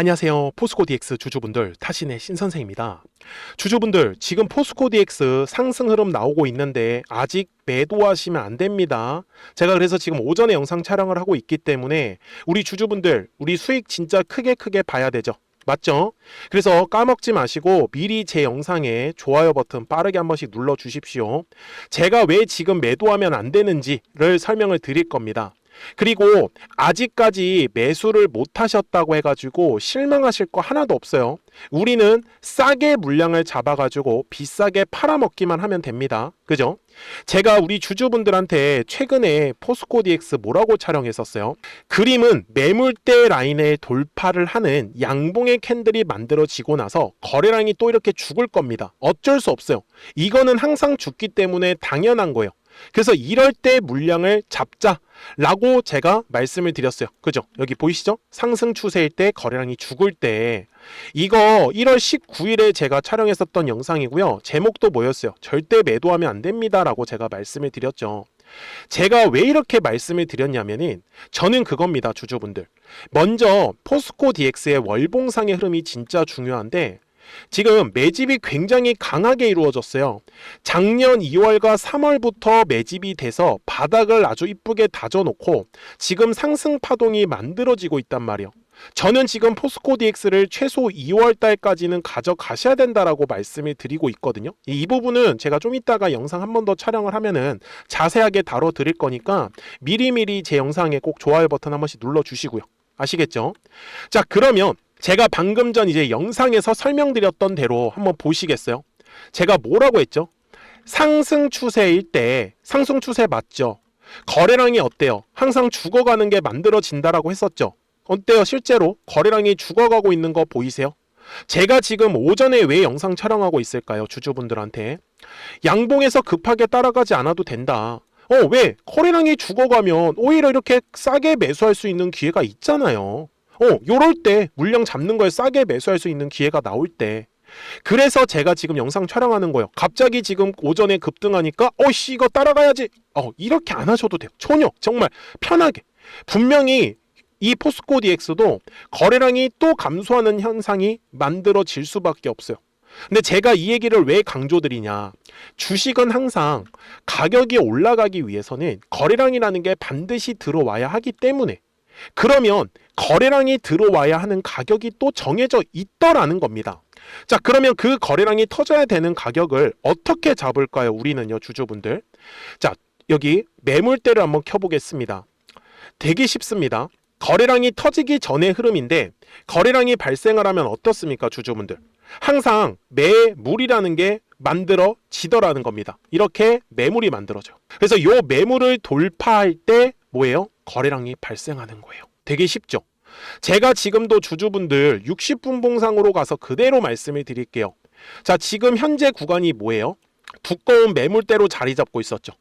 안녕하세요. 포스코 DX 주주분들, 타신의 신선생입니다. 주주분들, 지금 포스코 DX 상승 흐름 나오고 있는데 아직 매도하시면 안 됩니다. 제가 그래서 지금 오전에 영상 촬영을 하고 있기 때문에 우리 주주분들, 우리 수익 진짜 크게 크게 봐야 되죠. 맞죠? 그래서 까먹지 마시고 미리 제 영상에 좋아요 버튼 빠르게 한 번씩 눌러 주십시오. 제가 왜 지금 매도하면 안 되는지를 설명을 드릴 겁니다. 그리고 아직까지 매수를 못 하셨다고 해가지고 실망하실 거 하나도 없어요. 우리는 싸게 물량을 잡아가지고 비싸게 팔아먹기만 하면 됩니다. 그죠? 제가 우리 주주분들한테 최근에 포스코 DX 뭐라고 촬영했었어요? 그림은 매물대 라인에 돌파를 하는 양봉의 캔들이 만들어지고 나서 거래량이 또 이렇게 죽을 겁니다. 어쩔 수 없어요. 이거는 항상 죽기 때문에 당연한 거예요. 그래서 이럴 때 물량을 잡자라고 제가 말씀을 드렸어요. 그죠? 여기 보이시죠? 상승 추세일 때 거래량이 죽을 때 이거 1월 19일에 제가 촬영했었던 영상이고요. 제목도 뭐였어요? 절대 매도하면 안 됩니다라고 제가 말씀을 드렸죠. 제가 왜 이렇게 말씀을 드렸냐면은 저는 그겁니다, 주주분들. 먼저 포스코 DX의 월봉상의 흐름이 진짜 중요한데 지금 매집이 굉장히 강하게 이루어졌어요. 작년 2월과 3월부터 매집이 돼서 바닥을 아주 이쁘게 다져놓고 지금 상승 파동이 만들어지고 있단 말이에요. 저는 지금 포스코 DX를 최소 2월 달까지는 가져가셔야 된다라고 말씀을 드리고 있거든요. 이 부분은 제가 좀 이따가 영상 한 번 더 촬영을 하면은 자세하게 다뤄 드릴 거니까 미리미리 제 영상에 꼭 좋아요 버튼 한 번씩 눌러 주시고요. 아시겠죠? 자, 그러면 제가 방금 전 이제 영상에서 설명드렸던 대로 한번 보시겠어요? 제가 뭐라고 했죠? 상승 추세일 때 상승 추세 맞죠? 거래량이 어때요? 항상 죽어가는 게 만들어진다라고 했었죠. 어때요? 실제로 거래량이 죽어가고 있는 거 보이세요? 제가 지금 오전에 왜 영상 촬영하고 있을까요? 주주분들한테. 양봉에서 급하게 따라가지 않아도 된다. 어, 왜? 거래량이 죽어가면 오히려 이렇게 싸게 매수할 수 있는 기회가 있잖아요. 어, 요럴 때 물량 잡는 거에 싸게 매수할 수 있는 기회가 나올 때. 그래서 제가 지금 영상 촬영하는 거예요. 갑자기 지금 오전에 급등하니까 어씨 이거 따라가야지. 어, 이렇게 안 하셔도 돼요. 전혀 정말 편하게. 분명히 이 포스코 DX도 거래량이 또 감소하는 현상이 만들어질 수밖에 없어요. 근데 제가 이 얘기를 왜 강조드리냐. 주식은 항상 가격이 올라가기 위해서는 거래량이라는 게 반드시 들어와야 하기 때문에 그러면 거래량이 들어와야 하는 가격이 또 정해져 있더라는 겁니다. 자, 그러면 그 거래량이 터져야 되는 가격을 어떻게 잡을까요? 우리는요, 주주분들. 자, 여기 매물대를 한번 켜보겠습니다. 되게 쉽습니다. 거래량이 터지기 전의 흐름인데 거래량이 발생을 하면 어떻습니까, 주주분들? 항상 매물이라는 게 만들어지더라는 겁니다. 이렇게 매물이 만들어져. 그래서 요 매물을 돌파할 때 뭐예요? 거래량이 발생하는 거예요. 되게 쉽죠? 제가 지금도 주주분들 60분 봉상으로 가서 그대로 말씀을 드릴게요. 자, 지금 현재 구간이 뭐예요? 두꺼운 매물대로 자리 잡고 있었죠.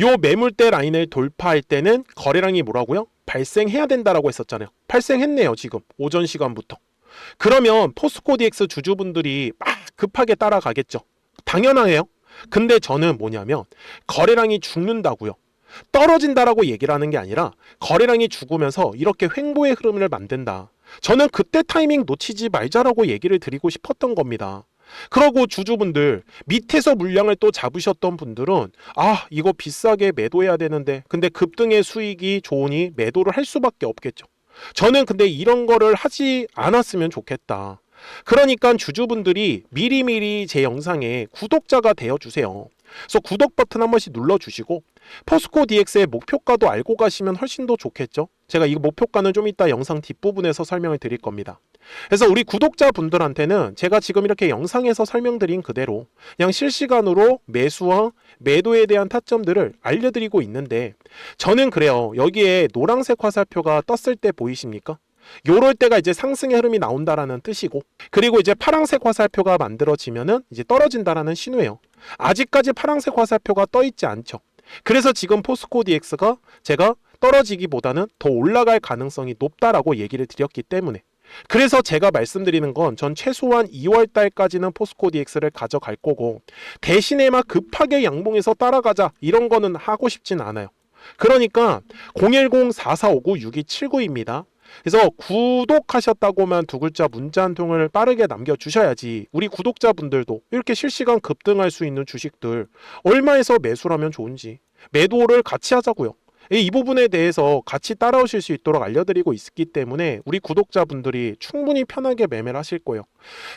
요 매물대 라인을 돌파할 때는 거래량이 뭐라고요? 발생해야 된다라고 했었잖아요. 발생했네요, 지금. 오전 시간부터. 그러면 포스코 DX 주주분들이 막 급하게 따라가겠죠. 당연하네요. 근데 저는 뭐냐면 거래량이 죽는다고요. 떨어진다라고 얘기를 하는 게 아니라 거래량이 죽으면서 이렇게 횡보의 흐름을 만든다. 저는 그때 타이밍 놓치지 말자라고 얘기를 드리고 싶었던 겁니다. 그러고 주주분들 밑에서 물량을 또 잡으셨던 분들은 아 이거 비싸게 매도해야 되는데 근데 급등의 수익이 좋으니 매도를 할 수밖에 없겠죠. 저는 근데 이런 거를 하지 않았으면 좋겠다. 그러니까 주주분들이 미리미리 제 영상에 구독자가 되어 주세요. 그래서 구독 버튼 한 번씩 눌러 주시고 포스코 DX의 목표가도 알고 가시면 훨씬 더 좋겠죠. 제가 이 목표가는 좀 이따 영상 뒷부분에서 설명을 드릴 겁니다. 그래서 우리 구독자분들한테는 제가 지금 이렇게 영상에서 설명드린 그대로 그냥 실시간으로 매수와 매도에 대한 타점들을 알려드리고 있는데 저는 그래요. 여기에 노란색 화살표가 떴을 때 보이십니까? 요럴 때가 이제 상승의 흐름이 나온다라는 뜻이고 그리고 이제 파란색 화살표가 만들어지면은 이제 떨어진다라는 신호예요. 아직까지 파란색 화살표가 떠 있지 않죠. 그래서 지금 포스코 DX가 제가 떨어지기보다는 더 올라갈 가능성이 높다라고 얘기를 드렸기 때문에 그래서 제가 말씀드리는 건 전 최소한 2월 달까지는 포스코 DX를 가져갈 거고 대신에 막 급하게 양봉에서 따라가자 이런 거는 하고 싶진 않아요. 그러니까 010-4459-6279입니다. 그래서 구독하셨다고만 두 글자 문자 한 통을 빠르게 남겨주셔야지 우리 구독자분들도 이렇게 실시간 급등할 수 있는 주식들 얼마에서 매수하면 좋은지 매도를 같이 하자고요. 이 부분에 대해서 같이 따라오실 수 있도록 알려드리고 있기 때문에 우리 구독자분들이 충분히 편하게 매매를 하실 거예요.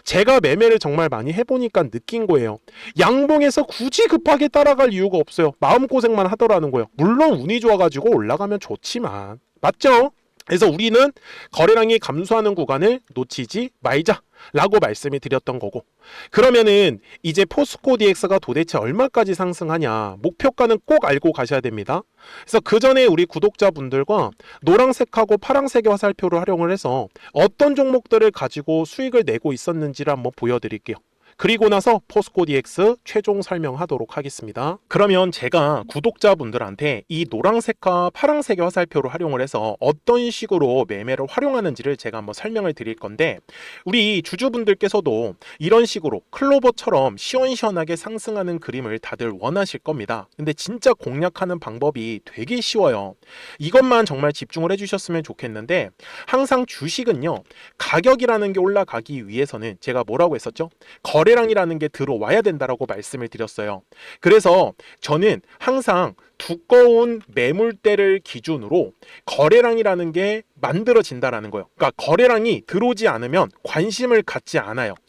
제가 매매를 정말 많이 해보니까 느낀 거예요. 양봉에서 굳이 급하게 따라갈 이유가 없어요. 마음고생만 하더라는 거예요. 물론 운이 좋아가지고 올라가면 좋지만. 맞죠? 그래서 우리는 거래량이 감소하는 구간을 놓치지 말자. 라고 말씀을 드렸던 거고. 그러면은 이제 포스코 DX가 도대체 얼마까지 상승하냐. 목표가는 꼭 알고 가셔야 됩니다. 그래서 그 전에 우리 구독자분들과 노란색하고 파란색의 화살표를 활용을 해서 어떤 종목들을 가지고 수익을 내고 있었는지를 한번 보여드릴게요. 그리고 나서 포스코 DX 최종 설명하도록 하겠습니다. 그러면 제가 구독자분들한테 이 노란색과 파란색의 화살표를 활용을 해서 어떤 식으로 매매를 활용하는지를 제가 한번 설명을 드릴 건데 우리 주주분들께서도 이런 식으로 클로버처럼 시원시원하게 상승하는 그림을 다들 원하실 겁니다. 근데 진짜 공략하는 방법이 되게 쉬워요. 이것만 정말 집중을 해주셨으면 좋겠는데 항상 주식은요 가격이라는 게 올라가기 위해서는 제가 뭐라고 했었죠? 거래 량이라는 게 들어와야 된다라고 말씀을 드렸어요. 그래서 저는 항상 두꺼운 매물대를 기준으로 거래량이라는 게 만들어진다라는 거예요. 그러니까 거래량이 들어오지 않으면 관심을 갖지 않아요.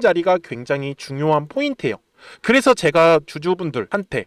자리가 굉장히 중요한 포인트예요. 그래서 제가 주주분들한테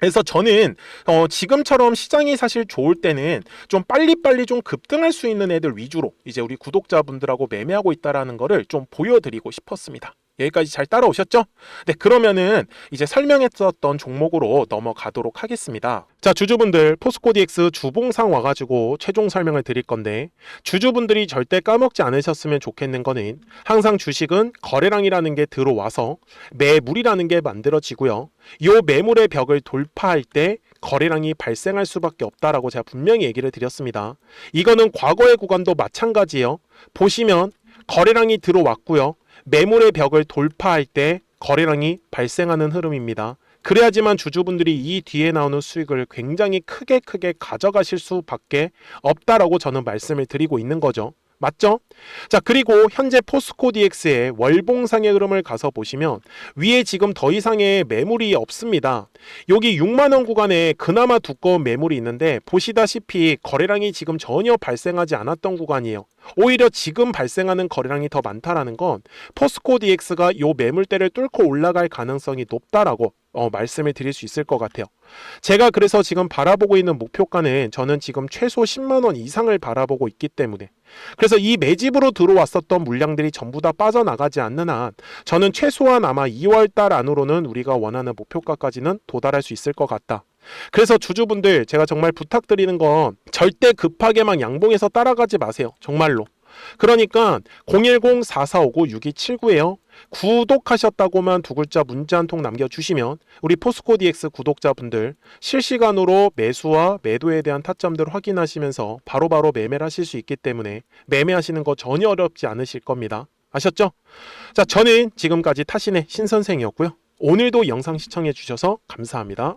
그래서 저는 어, 지금처럼 시장이 사실 좋을 때는 좀 빨리빨리 좀 급등할 수 있는 애들 위주로 이제 우리 구독자분들하고 매매하고 있다라는 거를 좀 보여드리고 싶었습니다. 여기까지 잘 따라오셨죠? 네, 그러면은 이제 설명했었던 종목으로 넘어가도록 하겠습니다. 자, 주주분들 포스코 DX 주봉상 와가지고 최종 설명을 드릴 건데 주주분들이 절대 까먹지 않으셨으면 좋겠는 거는 항상 주식은 거래량이라는 게 들어와서 매물이라는 게 만들어지고요. 요 매물의 벽을 돌파할 때 거래량이 발생할 수밖에 없다라고 제가 분명히 얘기를 드렸습니다. 이거는 과거의 구간도 마찬가지예요. 보시면 거래량이 들어왔고요. 매물의 벽을 돌파할 때 거래량이 발생하는 흐름입니다. 그래야지만 주주분들이 이 뒤에 나오는 수익을 굉장히 크게 크게 가져가실 수밖에 없다라고 저는 말씀을 드리고 있는 거죠. 맞죠? 자, 그리고 현재 포스코 DX의 월봉상의 흐름을 가서 보시면 위에 지금 더 이상의 매물이 없습니다. 여기 6만 원 구간에 그나마 두꺼운 매물이 있는데 보시다시피 거래량이 지금 전혀 발생하지 않았던 구간이에요. 오히려 지금 발생하는 거래량이 더 많다라는 건 포스코 DX가 요 매물대를 뚫고 올라갈 가능성이 높다라고 어, 말씀을 드릴 수 있을 것 같아요. 제가 그래서 지금 바라보고 있는 목표가는 저는 지금 최소 10만 원 이상을 바라보고 있기 때문에 그래서 이 매집으로 들어왔었던 물량들이 전부 다 빠져나가지 않는 한 저는 최소한 아마 2월 달 안으로는 우리가 원하는 목표가까지는 도달할 수 있을 것 같다. 그래서 주주분들 제가 정말 부탁드리는 건 절대 급하게 막 양봉해서 따라가지 마세요. 정말로. 그러니까 010-4459-6279에요. 구독하셨다고만 두 글자 문자 한 통 남겨주시면 우리 포스코 DX 구독자분들 실시간으로 매수와 매도에 대한 타점들을 확인하시면서 바로 바로 매매를 하실 수 있기 때문에 매매하시는 거 전혀 어렵지 않으실 겁니다. 아셨죠? 자, 저는 지금까지 타신의 신선생이었고요. 오늘도 영상 시청해 주셔서 감사합니다.